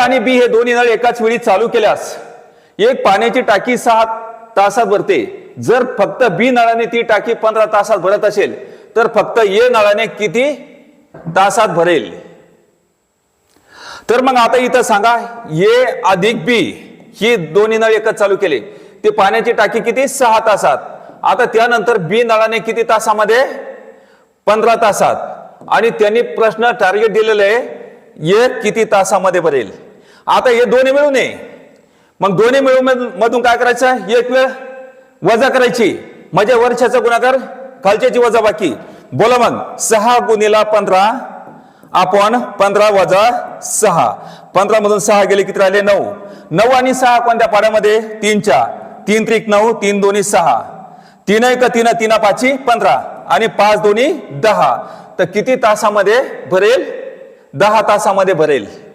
आणि बी हे दोन्ही नळ एकाच वेळी चालू केल्यास एक पाण्याची टाकी सहा तासात भरते. जर फक्त बी नळाने ती टाकी पंधरा तासात भरत असेल तर फक्त ए नळाने किती तासात भरेल? तर मग आता इथं सांगा ए अधिक बी ही दोन्ही नळ एकच चालू केले. ते पाण्याची टाकी किती? सहा तासात. आता त्यानंतर बी नळाने किती तासामध्ये? पंधरा तासात. आणि त्यांनी प्रश्न टार्गेट दिलेलं आहे एक किती तासामध्ये भरेल? आता हे दोन्ही मिळून ये. मग दोन्ही मिळून मधून काय करायचं? एक वेळ वजा करायची. म्हणजे वर्षाचा गुणाकार खालच्याची वजा बाकी. बोला मग सहा गुणीला पंधरा आपण पंधरा वजा सहा. पंधरा मधून सहा गेले किती राहिले? नऊ. नऊ आणि सहा कोणत्या पाड्यामध्ये? तीनच्या. तीन त्रिक नऊ तीन दोन्ही सहा. तीन एक तीन तीन पाची पंधरा. आणि पाच दोन्ही दहा. तर किती तासामध्ये भरेल? दहा तासामध्ये भरेल.